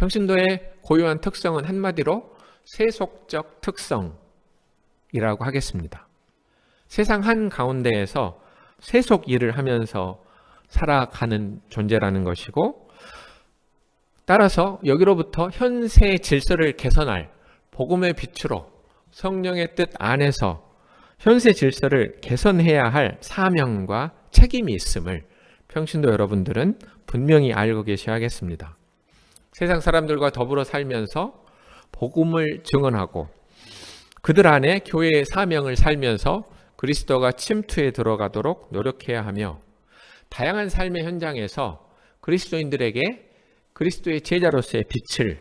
평신도의 고유한 특성은 한마디로 세속적 특성이라고 하겠습니다. 세상 한 가운데에서 세속 일을 하면서 살아가는 존재라는 것이고 따라서 여기로부터 현세 질서를 개선할 복음의 빛으로 성령의 뜻 안에서 현세 질서를 개선해야 할 사명과 책임이 있음을 평신도 여러분들은 분명히 알고 계셔야겠습니다. 세상 사람들과 더불어 살면서 복음을 증언하고 그들 안에 교회의 사명을 살면서 그리스도가 침투에 들어가도록 노력해야 하며 다양한 삶의 현장에서 그리스도인들에게 그리스도의 제자로서의 빛을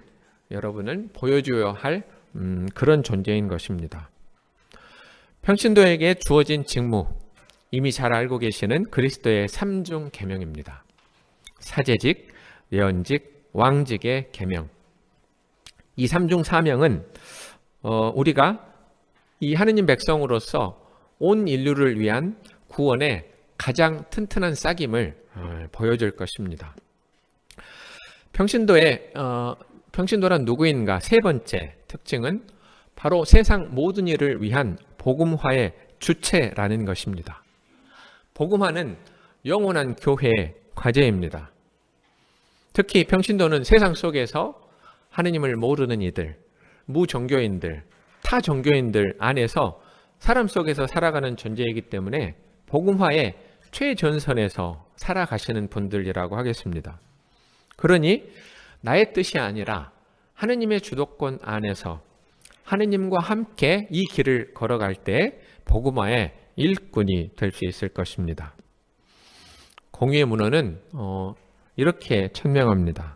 여러분은 보여줘야 할 음, 그런 존재인 것입니다. 평신도에게 주어진 직무 이미 잘 알고 계시는 그리스도의 삼중 계명입니다. 사제직, 예언직, 왕직의 계명. 이 삼중 사명은 어, 우리가 이 하느님 백성으로서 온 인류를 위한 구원의 가장 튼튼한 싹임을 어, 보여줄 것입니다. 평신도의 어, 평신도란 누구인가 세 번째 특징은 바로 세상 모든 일을 위한 복음화의 주체라는 것입니다. 복음화는 영원한 교회의 과제입니다. 특히 평신도는 세상 속에서 하느님을 모르는 이들, 무종교인들, 타 종교인들 안에서 사람 속에서 살아가는 존재이기 때문에 복음화의 최전선에서 살아가시는 분들이라고 하겠습니다. 그러니 나의 뜻이 아니라 하느님의 주도권 안에서 하느님과 함께 이 길을 걸어갈 때 복음화의 일꾼이 될 수 있을 것입니다. 공의의 문헌은 어, 이렇게 천명합니다.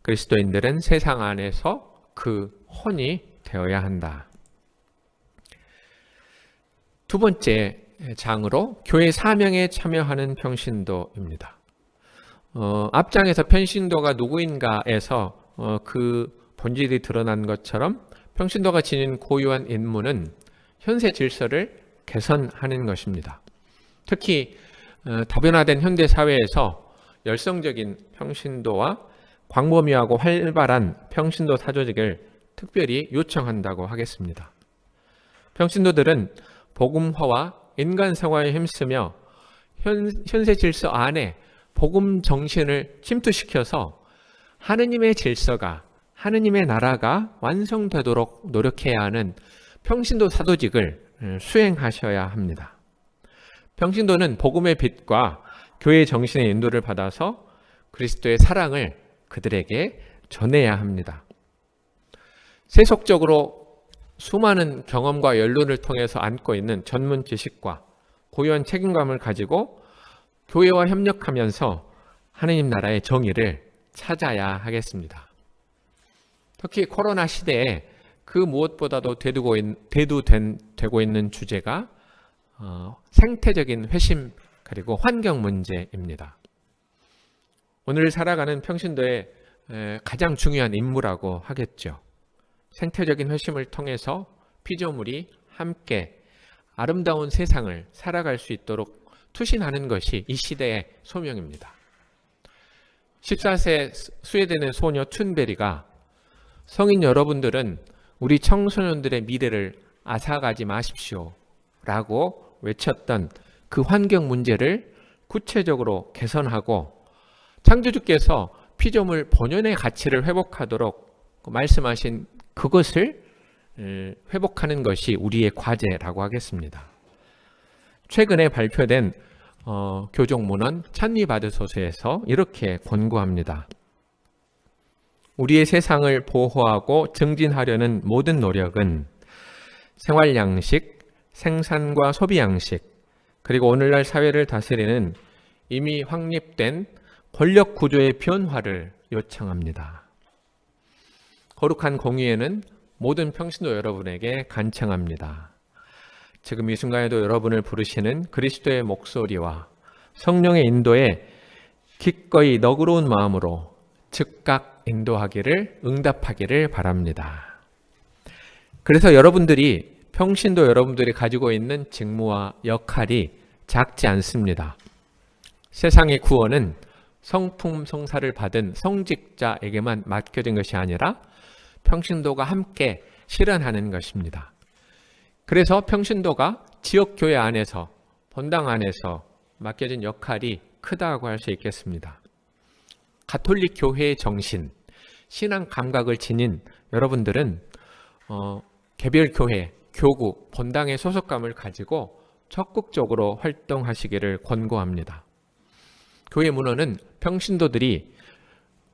그리스도인들은 세상 안에서 그 혼이 되어야 한다. 두 번째 장으로 교회 사명에 참여하는 평신도입니다. 어, 앞장에서 평신도가 누구인가에서 어, 그 본질이 드러난 것처럼 평신도가 지닌 고유한 임무는 현세 질서를 개선하는 것입니다. 특히 어, 다변화된 현대 사회에서 열성적인 평신도와 광범위하고 활발한 평신도 사조직을 특별히 요청한다고 하겠습니다. 평신도들은 복음화와 인간 생활에 힘쓰며 현, 현세 질서 안에 복음 정신을 침투시켜서 하느님의 질서가 하느님의 나라가 완성되도록 노력해야 하는 평신도 사도직을 수행하셔야 합니다. 평신도는 복음의 빛과 교회의 정신의 인도를 받아서 그리스도의 사랑을 그들에게 전해야 합니다. 세속적으로 수많은 경험과 연륜을 통해서 안고 있는 전문 지식과 고유한 책임감을 가지고 교회와 협력하면서 하느님 나라의 정의를 찾아야 하겠습니다. 특히 코로나 시대에 그 무엇보다도 대두고 되고 있는 주제가 어, 생태적인 회심 그리고 환경 문제입니다. 오늘 살아가는 평신도의 에, 가장 중요한 임무라고 하겠죠. 생태적인 회심을 통해서 피조물이 함께 아름다운 세상을 살아갈 수 있도록 투신하는 것이 이 시대의 소명입니다. 14세 스웨덴의 소녀 툰베리가 성인 여러분들은 우리 청소년들의 미래를 앗아가지 마십시오. 라고 외쳤던 그 환경 문제를 구체적으로 개선하고 창조주께서 피조물 본연의 가치를 회복하도록 말씀하신 그것을 회복하는 것이 우리의 과제라고 하겠습니다. 최근에 발표된 어, 교종문헌 찬미받으소서에서 이렇게 권고합니다. 우리의 세상을 보호하고 증진하려는 모든 노력은 생활 양식, 생산과 소비 양식, 그리고 오늘날 사회를 다스리는 이미 확립된 권력 구조의 변화를 요청합니다. 거룩한 공의에는 모든 평신도 여러분에게 간청합니다. 지금 이 순간에도 여러분을 부르시는 그리스도의 목소리와 성령의 인도에 기꺼이 너그러운 마음으로 즉각 인도하기를 응답하기를 바랍니다. 그래서 여러분들이 평신도 여러분들이 가지고 있는 직무와 역할이 작지 않습니다. 세상의 구원은 성품 성사를 받은 성직자에게만 맡겨진 것이 아니라 평신도가 함께 실현하는 것입니다. 그래서 평신도가 지역 교회 안에서 본당 안에서 맡겨진 역할이 크다고 할 수 있겠습니다. 가톨릭 교회의 정신, 신앙 감각을 지닌 여러분들은 어, 개별 교회, 교구, 본당의 소속감을 가지고 적극적으로 활동하시기를 권고합니다. 교회 문화는 평신도들이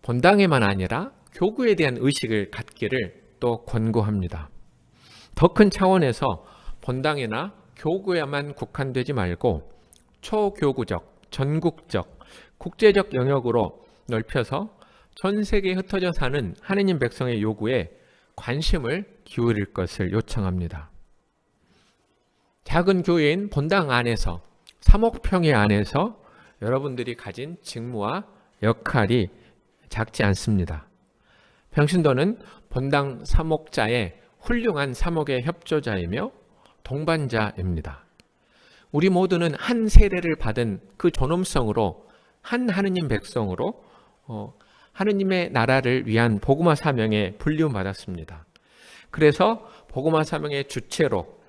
본당에만 아니라 교구에 대한 의식을 갖기를 또 권고합니다. 더 큰 차원에서 본당이나 교구에만 국한되지 말고 초교구적, 전국적, 국제적 영역으로 넓혀서 전 세계에 흩어져 사는 하느님 백성의 요구에 관심을 기울일 것을 요청합니다. 작은 교회인 본당 안에서 사목평의 안에서 여러분들이 가진 직무와 역할이 작지 않습니다. 평신도는 본당 사목자의 훌륭한 사목의 협조자이며 동반자입니다. 우리 모두는 한 세례를 받은 그 존엄성으로 한 하느님 백성으로 어, 하느님의 나라를 위한 복음화 사명에 불리움받았습니다. 그래서 복음화 사명의 주체로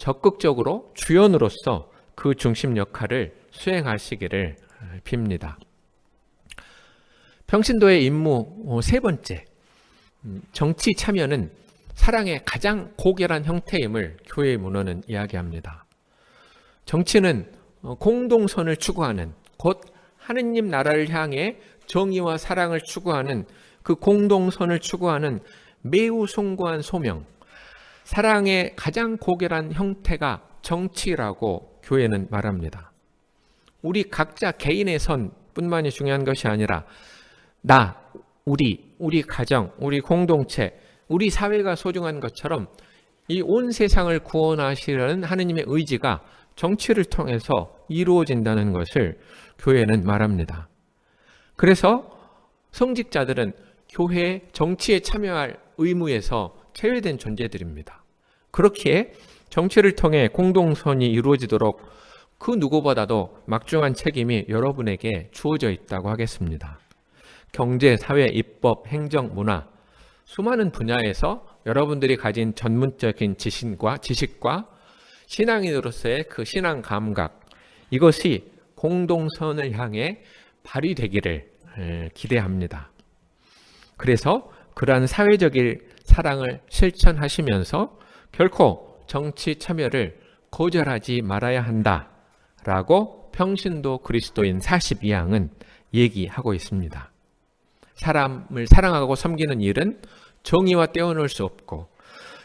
적극적으로 주연으로서 그 중심 역할을 수행하시기를 빕니다. 평신도의 임무 어, 세 번째, 음, 정치 참여는 사랑의 가장 고결한 형태임을 교회의 문헌은 이야기합니다. 정치는 어, 공동선을 추구하는 곧 하느님 나라를 향해 정의와 사랑을 추구하는 그 공동선을 추구하는 매우 숭고한 소명, 사랑의 가장 고결한 형태가 정치라고 교회는 말합니다. 우리 각자 개인의 선뿐만이 중요한 것이 아니라 나, 우리, 우리 가정, 우리 공동체, 우리 사회가 소중한 것처럼 이 온 세상을 구원하시려는 하느님의 의지가 정치를 통해서 이루어진다는 것을 교회는 말합니다. 그래서 성직자들은 교회 정치에 참여할 의무에서 제외된 존재들입니다. 그렇기에 정치를 통해 공동선이 이루어지도록 그 누구보다도 막중한 책임이 여러분에게 주어져 있다고 하겠습니다. 경제, 사회, 입법, 행정, 문화 수많은 분야에서 여러분들이 가진 전문적인 지식과 지식과 신앙인으로서의 그 신앙 감각 이것이 공동선을 향해 발휘되기를 기대합니다. 그래서 그러한 사회적인 사랑을 실천하시면서 결코 정치 참여를 거절하지 말아야 한다 라고 평신도 그리스도인 42항은 얘기하고 있습니다. 사람을 사랑하고 섬기는 일은 정의와 떼어놓을 수 없고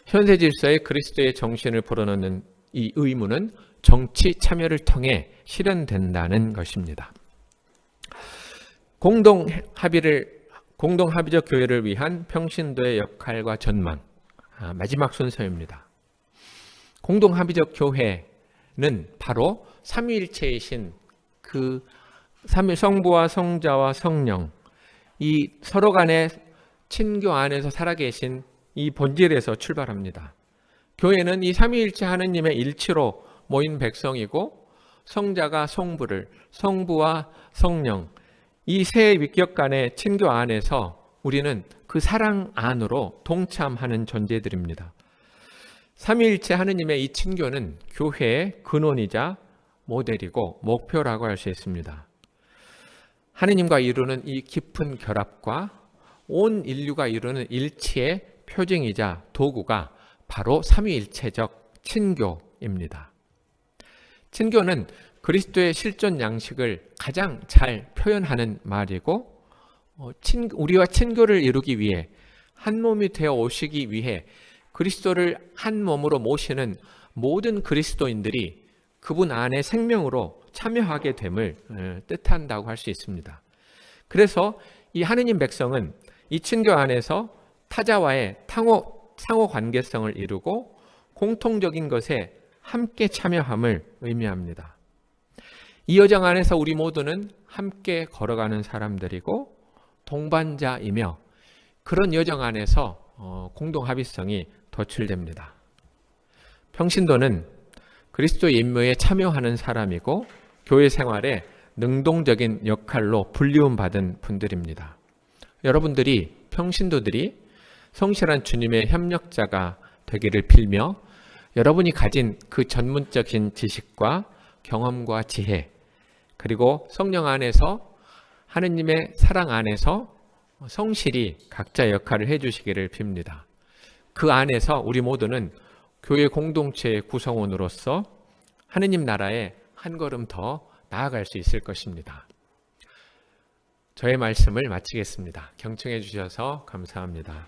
현세 질서의 그리스도의 정신을 불어넣는 이 의무는 정치 참여를 통해 실현된다는 것입니다. 공동 합의를 공동 합의적 교회를 위한 평신도의 역할과 전망 아, 마지막 순서입니다. 공동 합의적 교회는 바로 삼위일체이신 그 삼위 성부와 성자와 성령 이 서로 간의 친교 안에서 살아계신 이 본질에서 출발합니다. 교회는 이 삼위일체 하느님의 일치로 모인 백성이고 성자가 성부를 성부와 성령 이 세 위격 간의 친교 안에서 우리는 그 사랑 안으로 동참하는 존재들입니다. 삼위일체 하느님의 이 친교는 교회의 근원이자 모델이고 목표라고 할 수 있습니다. 하느님과 이루는 이 깊은 결합과 온 인류가 이루는 일치의 표징이자 도구가 바로 삼위일체적 친교입니다. 친교는 그리스도의 실존 양식을 가장 잘 표현하는 말이고 어, 친, 우리와 친교를 이루기 위해 한 몸이 되어 오시기 위해 그리스도를 한 몸으로 모시는 모든 그리스도인들이 그분 안에 생명으로 참여하게 됨을 어, 뜻한다고 할 수 있습니다. 그래서 이 하느님 백성은 이 친교 안에서 타자와의 탕호, 상호 관계성을 이루고 공통적인 것에 함께 참여함을 의미합니다. 이 여정 안에서 우리 모두는 함께 걸어가는 사람들이고 동반자이며 그런 여정 안에서 어, 공동 합의성이 도출됩니다. 평신도는 그리스도 임무에 참여하는 사람이고 교회 생활에 능동적인 역할로 불리움 받은 분들입니다. 여러분들이 평신도들이 성실한 주님의 협력자가 되기를 빌며 여러분이 가진 그 전문적인 지식과 경험과 지혜 그리고 성령 안에서 하느님의 사랑 안에서 성실히 각자 역할을 해주시기를 빕니다. 그 안에서 우리 모두는 교회 공동체의 구성원으로서 하느님 나라에 한 걸음 더 나아갈 수 있을 것입니다. 저의 말씀을 마치겠습니다. 경청해 주셔서 감사합니다.